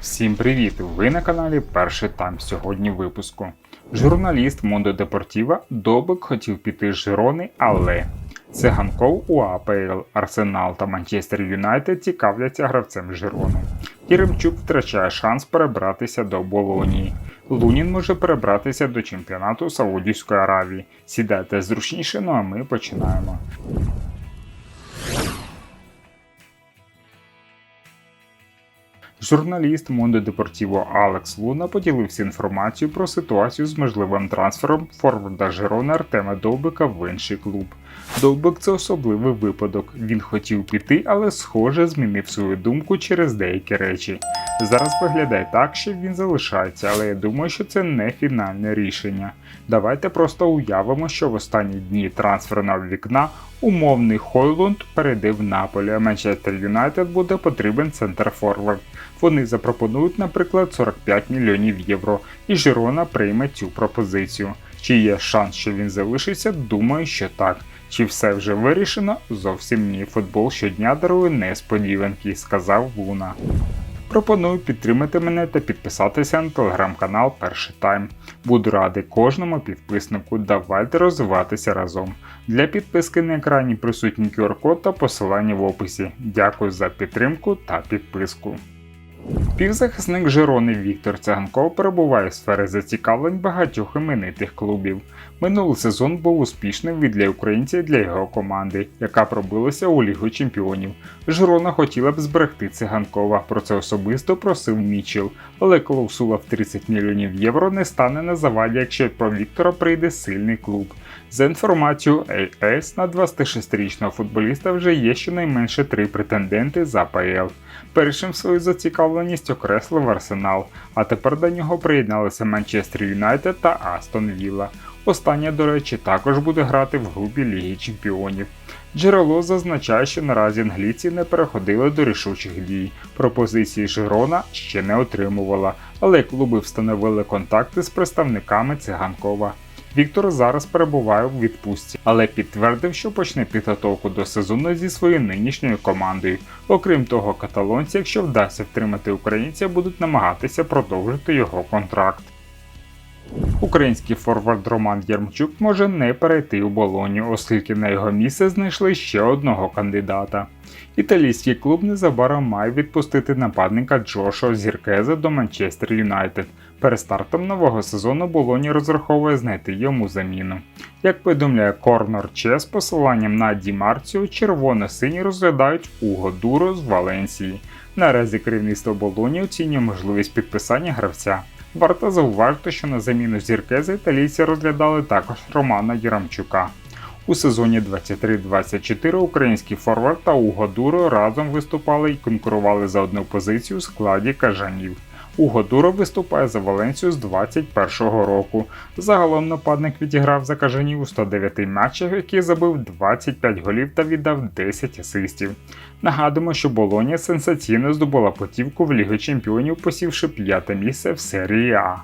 Всім привіт! Ви на каналі Перший Тайм сьогодні випуску. Журналіст Мондо Депортіва Добик хотів піти з Жирони, але Циганков у АПЛ, Арсенал та Манчестер Юнайтед цікавляться гравцем Жирони. Єремчук втрачає шанс перебратися до Болонії. Лунін може перебратися до чемпіонату Саудівської Аравії. Сідайте зручніше, ну а ми починаємо. Журналіст Мондо Депортіво Алекс Луна поділився інформацією про ситуацію з можливим трансфером форварда Жирона Артема Довбика в інший клуб. Довбик це особливий випадок. Він хотів піти, але схоже змінив свою думку через деякі речі. Зараз виглядає так, що він залишається, але я думаю, що це не фінальне рішення. Давайте просто уявимо, що в останні дні трансферного вікна умовний Хойлунд перейде в Наполі, а Манчестер Юнайтед буде потрібен центр-форвард. Вони запропонують, наприклад, 45 мільйонів євро, і Жирона прийме цю пропозицію. Чи є шанс, що він залишиться? Думаю, що так. Чи все вже вирішено? Зовсім ні. Футбол щодня дарує несподіванки, сказав Луна. Пропоную підтримати мене та підписатися на телеграм-канал Перший Тайм. Буду радий кожному підписнику. Давайте розвиватися разом. Для підписки на екрані присутній QR-код та посилання в описі. Дякую за підтримку та підписку. Півзахисник Жирони Віктор Циганков перебуває в сфері зацікавлень багатьох іменитих клубів. Минулий сезон був успішним і для українця і для його команди, яка пробилася у Лігу Чемпіонів. Жирона хотіла б зберегти циганкова. Про це особисто просив Мічел, але клаусула в 30 мільйонів євро не стане на заваді, якщо про Віктора прийде сильний клуб. За інформацією AS, на 26-річного футболіста вже є щонайменше три претенденти за ПЛ. Першим свою зацікавленість окреслив Арсенал, а тепер до нього приєдналися Манчестер Юнайтед та Астон Вілла. Остання, до речі, також буде грати в групі Ліги Чемпіонів. Джерело зазначає, що наразі англійці не переходили до рішучих дій. Пропозиції Жирона ще не отримувала, але клуби встановили контакти з представниками циганкова. Віктор зараз перебуває у відпустці, але підтвердив, що почне підготовку до сезону зі своєю нинішньою командою. Окрім того, каталонці, якщо вдасться втримати українця, будуть намагатися продовжити його контракт. Український форвард Роман Єрмчук може не перейти у Болоню, оскільки на його місце знайшли ще одного кандидата. Італійський клуб незабаром має відпустити нападника Джошуа Зіркеза до Манчестер Юнайтед. Перед стартом нового сезону Болоні розраховує знайти йому заміну. Як повідомляє Корнор Че з посиланням на Ді Марціо, червоно-сині розглядають Уго Дуро з Валенсії. Наразі керівництво Болоні оцінює можливість підписання гравця. Варто зауважити, що на заміну зіркези італійці розглядали також Романа Єрамчука. У сезоні 23-24 український форвард та Уго Дуро разом виступали і конкурували за одну позицію у складі кажанів. Уго Дуро виступає за Валенсію з 21-го року. Загалом нападник відіграв за кажанів у 109 матчах, які забив 25 голів та віддав 10 асистів. Нагадуємо, що Болонія сенсаційно здобула путівку в Лігу Чемпіонів, посівши п'яте місце в серії А.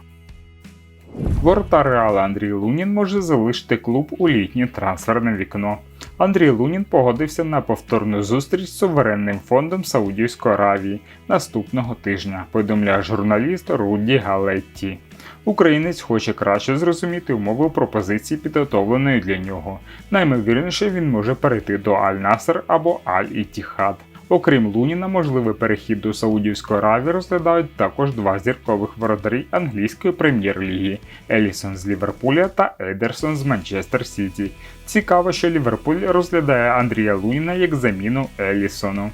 Воротар Реала Андрій Лунін може залишити клуб у літнє трансферне вікно. Андрій Лунін погодився на повторну зустріч з суверенним фондом Саудівської Аравії наступного тижня, повідомляє журналіст Руді Галетті. Українець хоче краще зрозуміти умови пропозиції, підготовленої для нього. Наймовірніше він може перейти до Аль-Наср або Аль-Іттіхад. Окрім Луніна, можливий перехід до Саудівської Аравії розглядають також два зіркових воротарі англійської прем'єр-ліги Елісон з Ліверпуля та Едерсон з Манчестер Сіті. Цікаво, що Ліверпуль розглядає Андрія Луніна як заміну Елісону.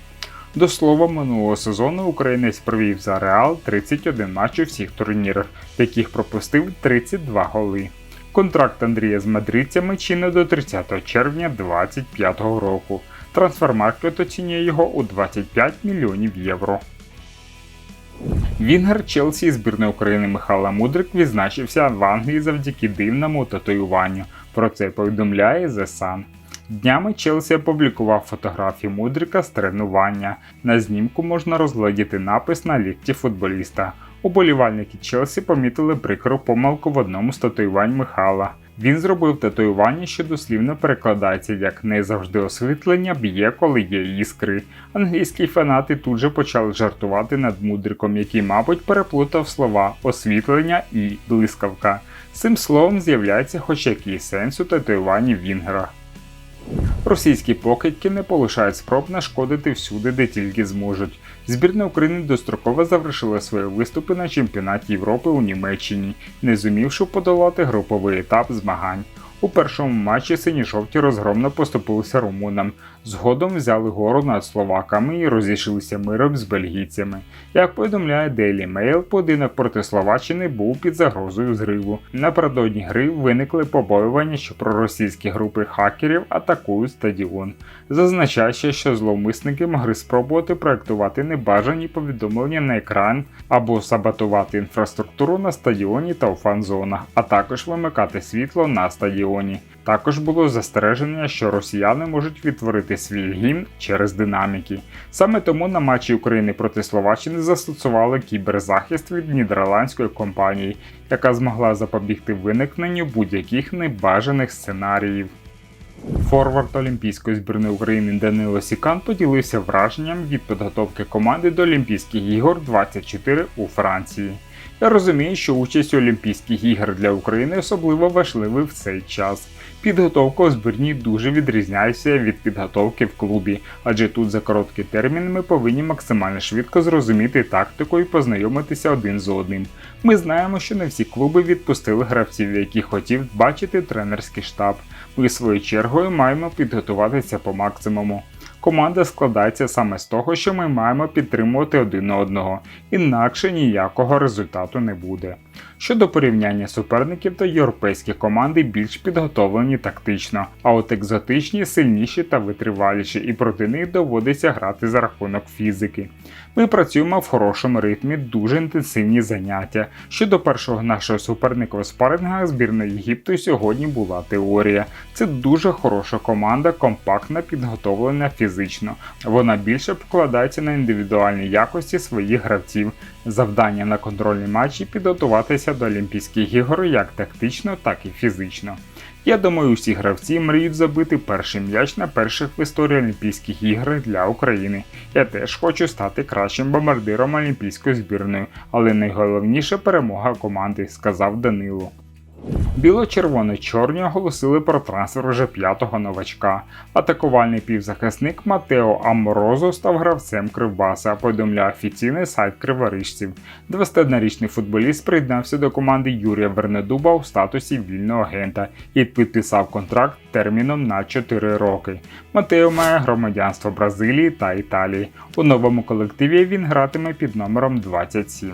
До слова, минулого сезону українець провів за Реал 31 матч у всіх турнірах, в яких пропустив 32 голи. Контракт Андрія з мадридцями чинний до 30 червня 2025 року. Трансфермаркет оцінює його у 25 мільйонів євро. Вінгер Челсі збірної України Михайла Мудрик відзначився в Англії завдяки дивному татуюванню. Про це повідомляє The Sun. Днями Челсі опублікував фотографію Мудрика з тренування. На знімку можна розглядіти напис на лікті футболіста. Уболівальники Челсі помітили прикру помилку в одному з татуювань Михайла. Він зробив татуювання, що дослівно перекладається як не завжди освітлення б'є, коли є іскри. Англійські фанати тут же почали жартувати над мудриком, який, мабуть, переплутав слова освітлення і блискавка. Цим словом з'являється хоч якийсь сенс у татуюванні Вінгера. Російські покидьки не полишають спроб нашкодити всюди, де тільки зможуть. Збірна України достроково завершила свої виступи на чемпіонаті Європи у Німеччині, не зумівши подолати груповий етап змагань. У першому матчі сині-жовті розгромно поступилися румунам. Згодом взяли гору над словаками і розійшлися миром з бельгійцями. Як повідомляє Daily Mail, поєдинок проти Словаччини був під загрозою зриву. Напередодні гри виникли побоювання, що проросійські групи хакерів атакують стадіон. Зазначається, що зловмисники могли спробувати проектувати небажані повідомлення на екран або саботувати інфраструктуру на стадіоні та у фан-зонах, а також вимикати світло на стадіоні. Також було застереження, що росіяни можуть відтворити свій гімн через динаміки. Саме тому на матчі України проти Словаччини застосували кіберзахист від нідерландської компанії, яка змогла запобігти виникненню будь-яких небажаних сценаріїв. Форвард Олімпійської збірної України Данило Сікан поділився враженням від підготовки команди до Олімпійських ігор 24 у Франції. Я розумію, що участь у Олімпійських ігор для України особливо важлива в цей час. Підготовка у збірні дуже відрізняється від підготовки в клубі, адже тут за короткий термін ми повинні максимально швидко зрозуміти тактику і познайомитися один з одним. Ми знаємо, що не всі клуби відпустили гравців, які хотів бачити тренерський штаб. Ми своєю чергою маємо підготуватися по максимуму. Команда складається саме з того, що ми маємо підтримувати один одного, інакше ніякого результату не буде. Щодо порівняння суперників, то європейські команди більш підготовлені тактично, а от екзотичні сильніші та витриваліші, і проти них доводиться грати за рахунок фізики. Ми працюємо в хорошому ритмі, дуже інтенсивні заняття. Щодо першого нашого суперника у спарингах збірної Єгипту сьогодні була теорія. Це дуже хороша команда, компактна, підготовлена фізично. Вона більше покладається на індивідуальні якості своїх гравців. Завдання на контрольні матчі підготуватися до Олімпійських ігор як тактично, так і фізично. Я думаю, усі гравці мріють забити перший м'яч на перших в історії Олімпійських ігор для України. Я теж хочу стати кращим бомбардиром олімпійської збірної, але найголовніше перемога команди, сказав Данило. Біло-червоно-чорні оголосили про трансфер вже п'ятого новачка. Атакувальний півзахисник Матео Аморозо став гравцем Кривбаса, повідомляє офіційний сайт криворижців. 21-річний футболіст приєднався до команди Юрія Вернедуба у статусі вільного агента і підписав контракт терміном на 4 роки. Матео має громадянство Бразилії та Італії. У новому колективі він гратиме під номером 27.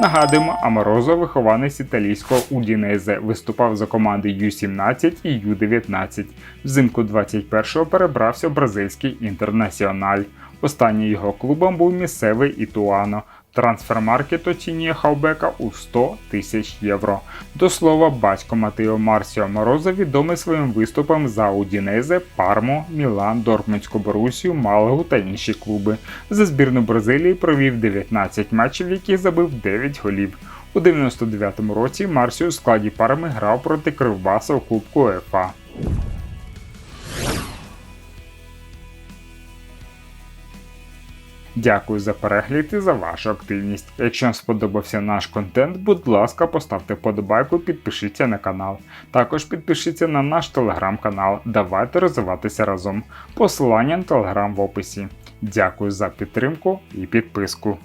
Нагадуємо, Аморозо, вихованець італійського Удінезе, виступав за команди Ю-17 і Ю-19. Взимку 21-го перебрався в бразильський інтернаціональ. Останнім його клубом був місцевий Ітуано. Трансфермаркет оцінює хавбека у 100 тисяч євро. До слова, батько Матео Марсіо Морозо відомий своїм виступом за Удінезе, Пармо, Мілан, Дортмундську Борусію, Малагу та інші клуби. За збірну Бразилії провів 19 матчів, в яких забив 9 голів. У 99-му році Марсіо у складі парами грав проти Кривбаса у Кубку УЕФА. Дякую за перегляд і за вашу активність. Якщо вам сподобався наш контент, будь ласка, поставте вподобайку, підпишіться на канал. Також підпишіться на наш телеграм-канал. Давайте розвиватися разом. Посилання на телеграм в описі. Дякую за підтримку і підписку.